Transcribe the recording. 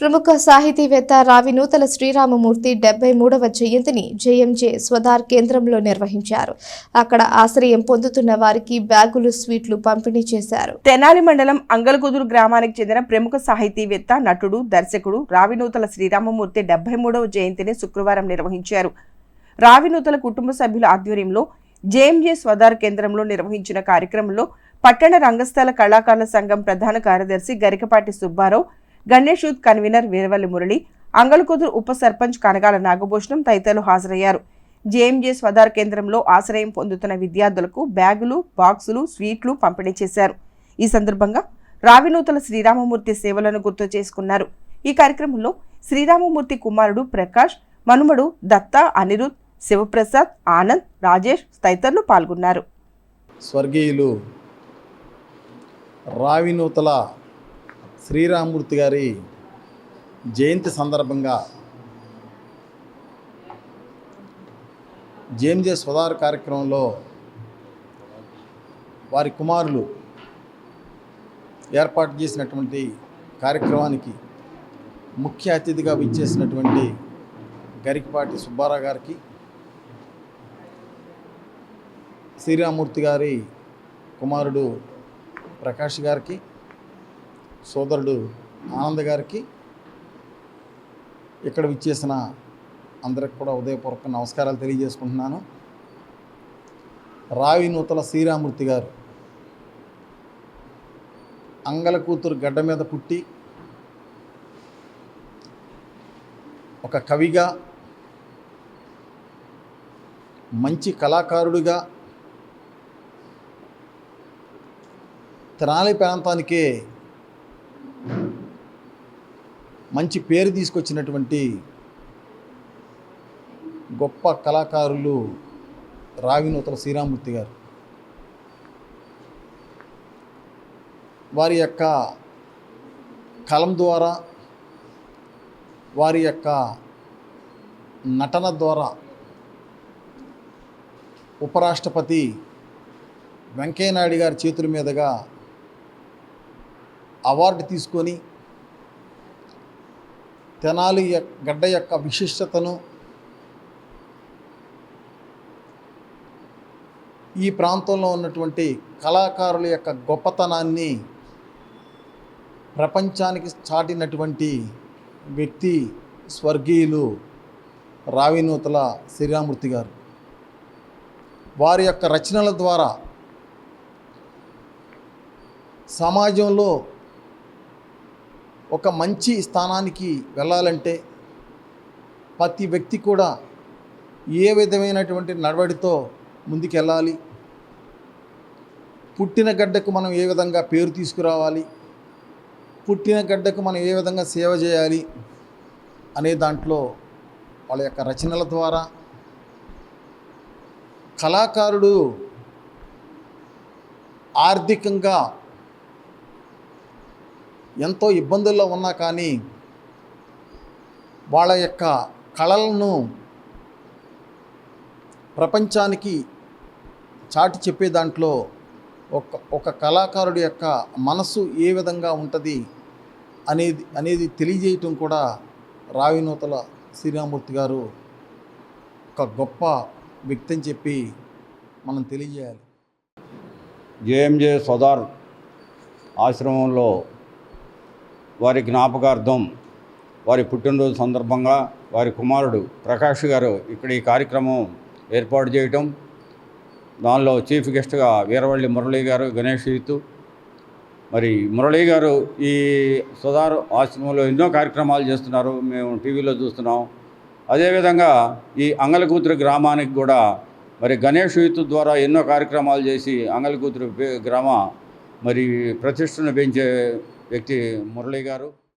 ప్రముఖ సాహితీవేత్త రావి నూతల శ్రీరామమూర్తి డెబ్బై మూడవ జయంతిని జేఎంజే స్వదార్ కేంద్రంలో నిర్వహించారు. అక్కడ ఆశ్రయం పొందుతున్న వారికి బ్యాగులు స్వీట్లు పంపిణీ చేశారు. తెనాలి మండలం అంగల్గుదురు గ్రామానికి చెందిన ప్రముఖ సాహితీవేత్త నటుడు దర్శకుడు రావి నూతల శ్రీరామమూర్తి డెబ్బై మూడవ జయంతిని శుక్రవారం నిర్వహించారు. రావి నూతల కుటుంబ సభ్యుల ఆధ్వర్యంలో జేఎంజే స్వదార్ కేంద్రంలో నిర్వహించిన కార్యక్రమంలో పట్టణ రంగస్థల కళాకారుల సంఘం ప్రధాన కార్యదర్శి గరికపాటి సుబ్బారావు గణేష్ యూత్ కన్వీనర్ వీరవల్లి మురళి అంగలకుదురు ఉప సర్పంచ్ కనగాల నాగభూషణం తదితరులు హాజరయ్యారు. జేఎంజే స్వదార్ కేంద్రంలో ఆశ్రయం పొందుతున్న విద్యార్థులకు బ్యాగులు బాక్సులు స్వీట్లు పంపిణీ చేశారు. ఈ సందర్భంగా రావినూతల శ్రీరామమూర్తి సేవలను గుర్తు చేసుకున్నారు. ఈ కార్యక్రమంలో శ్రీరామమూర్తి కుమారుడు ప్రకాష్ మనుమడు దత్త అనిరుద్ శివప్రసాద్ ఆనంద్ రాజేష్ తదితరులు పాల్గొన్నారు. స్వర్గీయులు రావినూతల శ్రీరామూర్తి గారి జయంతి సందర్భంగా జేఎంజే స్వదార్ కార్యక్రమంలో వారి కుమారులు ఏర్పాటు చేసినటువంటి కార్యక్రమానికి ముఖ్య అతిథిగా విచ్చేసినటువంటి గరికపాటి సుబ్బారావు గారికి శ్రీరామూర్తి గారి కుమారుడు ప్రకాష్ గారికి సోదరుడు ఆనంద్ గారికి ఇక్కడ విచ్చేసిన అందరికి కూడా ఉదయపూర్వక నమస్కారాలు తెలియజేసుకుంటున్నాను. రావి నూతల శ్రీరామూర్తి గారు అంగల కూతురు గడ్డ మీద పుట్టి ఒక కవిగా మంచి కళాకారుడిగా తెనాలి ప్రాంతానికే మంచి పేరు తీసుకొచ్చినటువంటి గొప్ప కళాకారులు రావినూతల శ్రీరామూర్తి గారు. వారి యొక్క కలం ద్వారా వారి యొక్క నటన ద్వారా ఉపరాష్ట్రపతి వెంకయ్యనాయుడు గారి చేతుల మీదుగా అవార్డు తీసుకొని తెనాలి యొక్క- గడ్డ యొక్క విశిష్టతను ఈ ప్రాంతంలో ఉన్నటువంటి కళాకారుల యొక్క గొప్పతనాన్ని ప్రపంచానికి చాటినటువంటి వ్యక్తి స్వర్గీయులు రావినూతల శ్రీరామూర్తి గారు. వారి యొక్క రచనల ద్వారా సమాజంలో ఒక మంచి స్థానానికి వెళ్ళాలంటే ప్రతి వ్యక్తి కూడా ఏ విధమైనటువంటి నడవడితో ముందుకెళ్ళాలి. పుట్టిన గడ్డకు మనం ఏ విధంగా పేరు తీసుకురావాలి? పుట్టిన గడ్డకు మనం ఏ విధంగా సేవ చేయాలి? అనే దాంట్లో వాళ్ళ యొక్క రచనల ద్వారా కళాకారుడు ఆర్థికంగా ఎంతో ఇబ్బందుల్లో ఉన్నా కానీ వాళ్ళ యొక్క కళలను ప్రపంచానికి చాటి చెప్పే దాంట్లో ఒక ఒక కళాకారుడి యొక్క మనసు ఏ విధంగా ఉంటుంది అనేది అనేది తెలియజేయటం కూడా రావినూతల శ్రీరామూర్తి గారు ఒక గొప్ప వ్యక్తి అని చెప్పి మనం తెలియజేయాలి. జేఎంజే సోదార్ ఆశ్రమంలో వారి జ్ఞాపకార్థం వారి పుట్టినరోజు సందర్భంగా వారి కుమారుడు ప్రకాష్ గారు ఇక్కడ ఈ కార్యక్రమం ఏర్పాటు చేయటం దానిలో చీఫ్ గెస్ట్గా వీరవల్లి మురళీ గారు గణేష్ యూత్ మరి మురళీ గారు ఈ సుధార్ ఆశ్రమంలో ఎన్నో కార్యక్రమాలు చేస్తున్నారు మేము టీవీలో చూస్తున్నాం. అదేవిధంగా ఈ అంగలకూతురు గ్రామానికి కూడా మరి గణేష్ యూత్ ద్వారా ఎన్నో కార్యక్రమాలు చేసి అంగలకూతురు గ్రామ మరి ప్రతిష్టను పెంచే వ్యక్తి మురళి గారు